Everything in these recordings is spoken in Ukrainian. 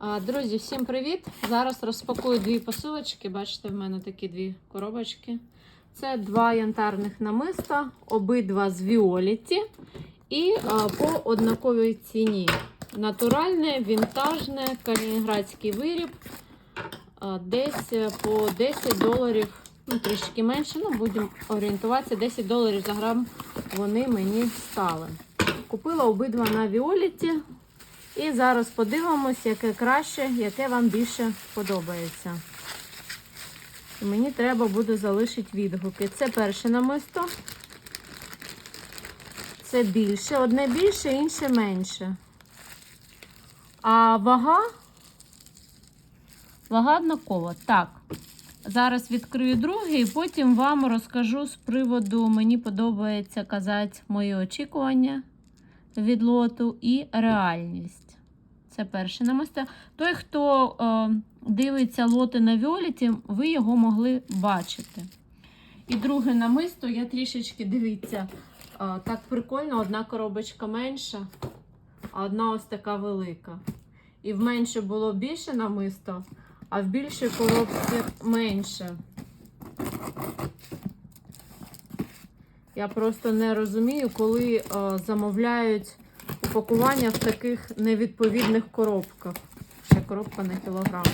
Друзі, всім привіт! Зараз розпакую дві посилочки. Бачите, в мене такі дві коробочки. Це два янтарних намиста, обидва з Віоліті. І а, по однаковій ціні. Натуральне, вінтажне, калінінградський виріб. А, десь е, по 10 доларів, ну трішки менше, ну будемо орієнтуватися, 10 доларів за грам вони мені стали. Купила обидва на Віоліті. І зараз подивимось, яке краще, яке вам більше подобається. І мені треба буде залишити відгуки. Це перше намисто. Це більше. Одне більше, інше менше. А вага? Вага однакова. Так. Зараз відкрию другий, і потім вам розкажу з приводу, мені подобається казати мої очікування від лоту і реальність. Це перше намисто. Той, хто е, дивиться лоти на Віоліті, ви його могли бачити. І друге намисто, я трішечки дивіться, е, так прикольно, одна коробочка менша, а одна ось така велика. І в менше було більше намисто, а в більшій коробці менше. Я просто не розумію, коли е, замовляють упакування в таких невідповідних коробках. Ще коробка на кілограм.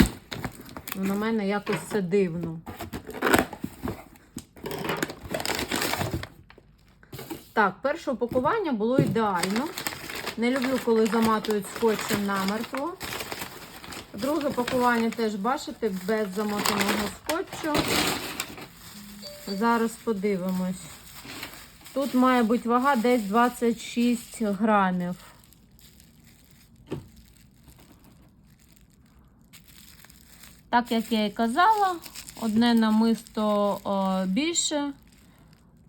Ну, на мене якось це дивно. Так, перше упакування було ідеально. Не люблю, коли заматують скотчем намертво. Друге пакування теж бачите, без замотаного скотчу. Зараз подивимось. Тут має бути вага десь 26 грамів. Так як я і казала, одне намисто більше,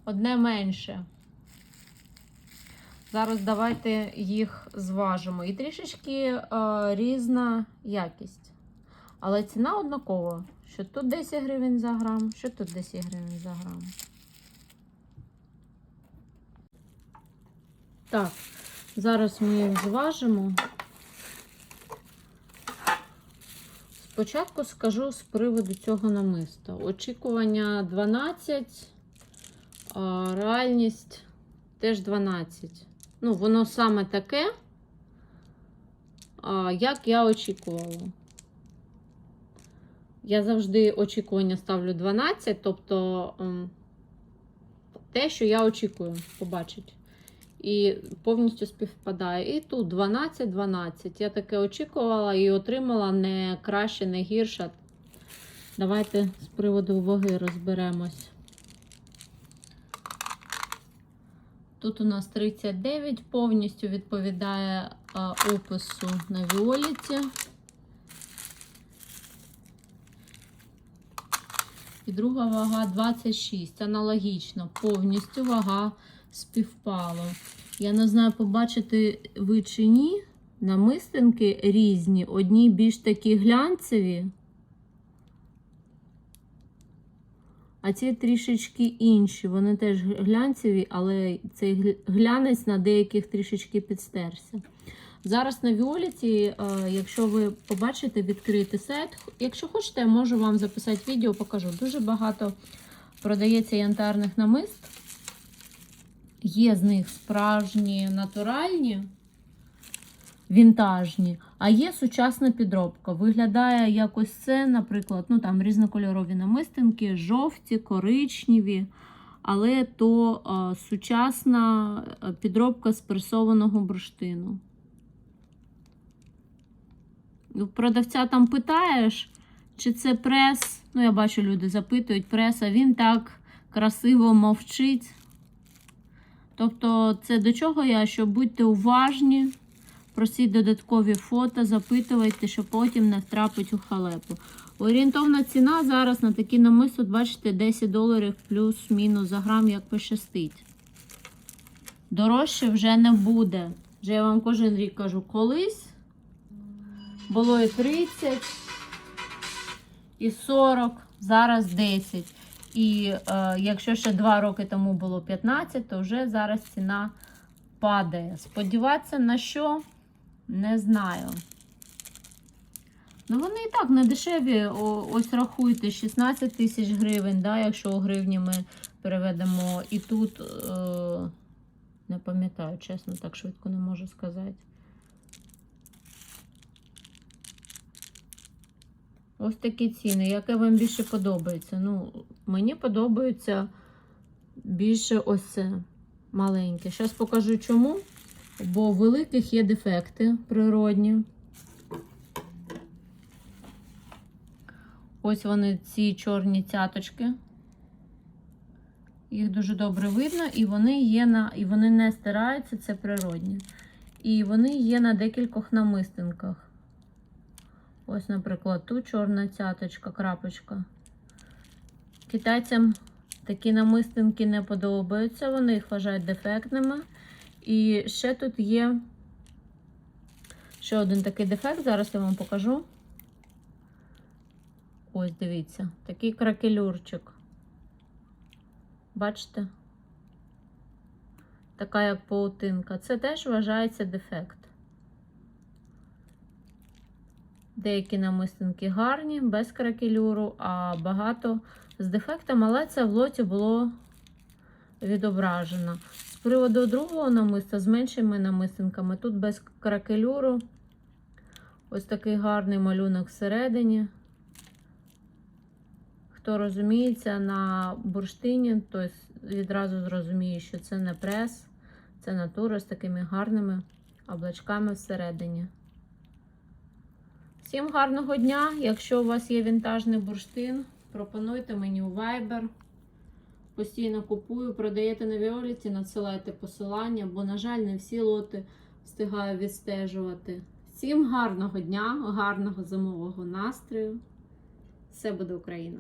одне менше. Зараз давайте їх зважимо. І трішечки різна якість. Але ціна однакова. Що тут 10 гривень за грам, що тут 10 гривень за грам. Так, зараз ми їх зважимо. Спочатку скажу з приводу цього намиста. Очікування 12, а реальність теж 12. Ну, воно саме таке, як я очікувала. Я завжди очікування ставлю 12, тобто ем, те, що я очікую, побачить. І повністю співпадає. І тут 12-12. Я таке очікувала і отримала не краще, не гірше. Давайте з приводу ваги розберемось. Тут у нас 39, повністю відповідає а, опису на Віоліті. І друга вага 26. Аналогічно, повністю вага співпало. Я не знаю, побачите ви чи ні. Намистинки різні. Одні більш такі глянцеві, а ці трішечки інші. Вони теж глянцеві, але цей глянець на деяких трішечки підстерся. Зараз на Віоліті, якщо ви побачите відкритий сайт, якщо хочете, я можу вам записати відео, покажу. Дуже багато продається янтарних намист. Є з них справжні натуральні, вінтажні, а є сучасна підробка. Виглядає якось це, наприклад, ну там різнокольорові намистинки, жовті, коричневі, але то а, сучасна підробка з пресованого бурштину. Продавця там питаєш, чи це прес. Ну, я бачу, люди запитують прес, а він так красиво мовчить. Тобто, це до чого я? Що будьте уважні, просіть додаткові фото, запитувайте, щоб потім не втрапить у халепу. Орієнтовна ціна зараз на такі намисо, бачите, 10 доларів плюс-мінус за грам, як пощастить. Дорожче вже не буде. Вже я вам кожен рік кажу, колись було і 30, і 40, зараз 10. І е, якщо ще 2 роки тому було 15, то вже зараз ціна падає. Сподіватися на що? Не знаю. Ну, вони і так не дешеві. О, ось рахуйте, 16 тисяч гривень, да, якщо у гривні ми переведемо. І тут, е, не пам'ятаю, чесно, так швидко не можу сказати. Ось такі ціни. Яке вам більше подобається? Ну, мені подобається більше ось це маленьке. Зараз покажу чому. Бо у великих є дефекти природні. Ось вони, ці чорні цяточки. Їх дуже добре видно, і вони є на. І вони не стираються, це природні. І вони є на декількох намистинках. Ось, наприклад, тут чорна цяточка, крапочка. Китайцям такі намистинки не подобаються, вони їх вважають дефектними. І ще тут є ще один такий дефект, зараз я вам покажу. Ось, дивіться, такий кракелюрчик. Бачите? Така як паутинка. Це теж вважається дефект. Деякі намистинки гарні, без кракелюру, а багато з дефектом, але це в лоті було відображено. З приводу другого намиста з меншими намистинками, тут без кракелюру. Ось такий гарний малюнок всередині. Хто розуміється на бурштині, той відразу зрозуміє, що це не прес, це натура з такими гарними облачками всередині. Всім гарного дня! Якщо у вас є вінтажний бурштин, пропонуйте мені у Viber. Постійно купую, продаєте на Віоліті, надсилайте посилання, бо, на жаль, не всі лоти встигаю відстежувати. Всім гарного дня, гарного зимового настрою! Все буде Україна!